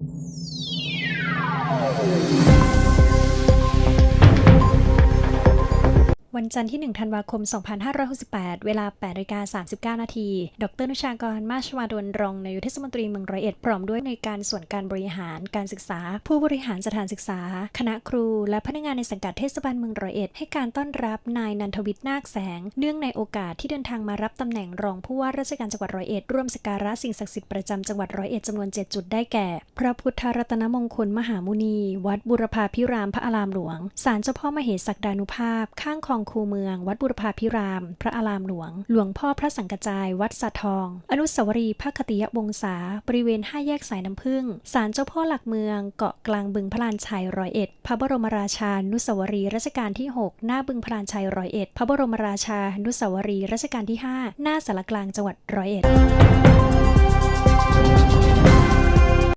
you วันจันทร์ที่ 1 ธันวาคม 2568 เวลา8นาฬิกา39 นาที ดรนุชากร มาชวาดลรองนายกเทศมนตรีเมืองร้อยเอ็ด พร้อมด้วยในการส่วนการบริหาร การศึกษา ผู้บริหารสถานศึกษา คณะครู และพนักงานในสังกัดเทศบาลเมืองร้อยเอ็ด ให้การต้อนรับนายนันทวิทย์นาคแสง เนื่องในโอกาสที่เดินทางมารับตำแหน่งรองผู้ว่าราชการจังหวัดร้อยเอ็ด ร่วมสักการะสิ่งศักดิ์สิทธิ์ประจำจังหวัดร้อยเอ็ดจำนวน 7 จุดได้แก่ พระพุทธรัตนมงคลมหามุนี วัดบุรพาพิรามพระอารามหลวง ศาลเจ้าพ่อมเหสักดานุภาพ ข้างคลองคูเมือง วัดบุรพาพิราม พระอารามหลวง หลวงพ่อพระสังกจาย วัดสะทอง อนุสาวรีย์พระคติยวงศา บริเวณห้าแยกสายน้ำผึ้งศาลเจ้าพ่อหลักเมือง เกาะกลางบึงพระลานชัยร้อยเอ็ด พระบรมราชานุสาวรีย์รัชกาลที่ 6 หน้าบึงพระลานชัยร้อยเอ็ด พระบรมราชานุสาวรีย์รัชกาลที่ 5 หน้าสารกลางจังหวัดร้อยเอ็ด